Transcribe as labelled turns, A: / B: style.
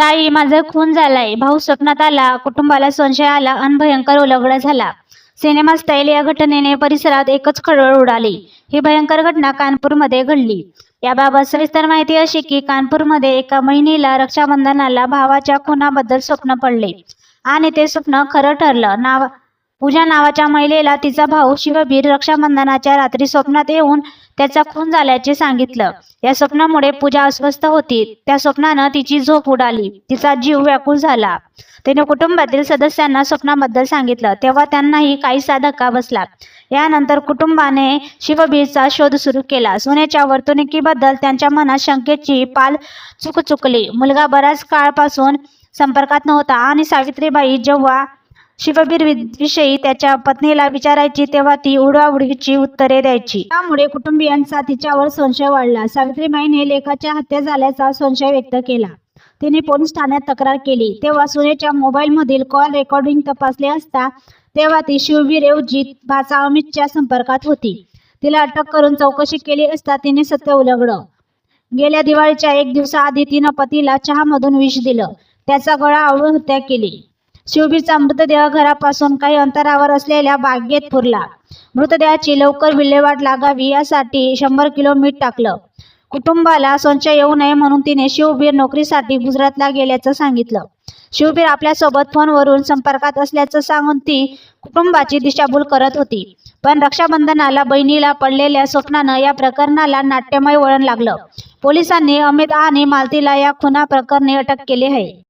A: ताई माझा खून झालाय. भाऊ स्वप्नात आला कुटुंबाला संशय आला अन भयंकर उलगडा झाला. सिनेमा स्टाईल या घटनेने परिसरात एकच खळबळ उडाली. ही भयंकर घटना कानपूरमध्ये घडली. याबाबत सविस्तर माहिती अशी की कानपूरमध्ये एका महिलेला रक्षाबंधनाला भावाच्या खुनाबद्दल स्वप्न पडले. आणि ते स्वप्न खरं ठरलं. नाव पूजा नावाच्या महिलेला तिचा भाऊ शिवबीर रक्षाबंधनाच्या रात्री स्वप्नात येऊन त्याचा खून झाल्याचे सांगितलं. या स्वप्नामुळे पूजा अस्वस्थ होती. त्या स्वप्नानं तिची झोप उडाली. तिचा जीव व्याकुळ झाला. तिने कुटुंबातील सदस्यांना स्वप्नाबद्दल सांगितलं. तेव्हा त्यांनाही काहीसा धक्का बसला यानंतर कुटुंबाने शिवबीरचा शोध सुरू केला. सोन्याच्या वर्तणुकीबद्दल त्यांच्या मनात शंकेची पाल चुकचुकली. मुलगा बराच काळपासून संपर्कात नव्हता आणि सावित्रीबाई जेव्हा शिवबीर विषयी त्याच्या पत्नीला विचारायची तेव्हा ती उडवाउडवीची उत्तरे द्यायची. त्यामुळे कुटुंबियांचा तिच्यावर संशय वाढला. सावित्रीबाईने लेखाच्या हत्या झाल्याचा संशय व्यक्त केला. तिने पोलीस ठाण्यात तक्रार केली. तेव्हा सुनेच्या मोबाईलमधील कॉल रेकॉर्डिंग तपासले असता तेव्हा ती शिवबीर ऐवजी भाचा अमितच्या संपर्कात होती. तिला अटक करून चौकशी केली असता तिने सत्य उलगडं. गेल्या दिवाळीच्या एक दिवसाआधी तिनं पतीला चहामधून विष दिलं. त्याचा गळा आवळून हत्या केली. शिवबीरचा मृतदेह घरापासून काही अंतरावर असलेल्या बागेत पुरला. मृतदेहाची लवकर विल्हेवाट लागावी यासाठी शंभर किलो मीठ टाकलं. कुटुंबाला संशय येऊ नये म्हणून तिने शिवबीर नोकरीसाठी गुजरातला गेल्याचं सांगितलं. शिवबीर आपल्यासोबत फोनवरून संपर्कात असल्याचं सांगून ती कुटुंबाची दिशाभूल करत होती. पण रक्षाबंधनाला बहिणीला पडलेल्या स्वप्नानं या प्रकरणाला नाट्यमय वळण लागलं. पोलिसांनी अमित आणि मालतीला या खुना प्रकरणी अटक केली आहे.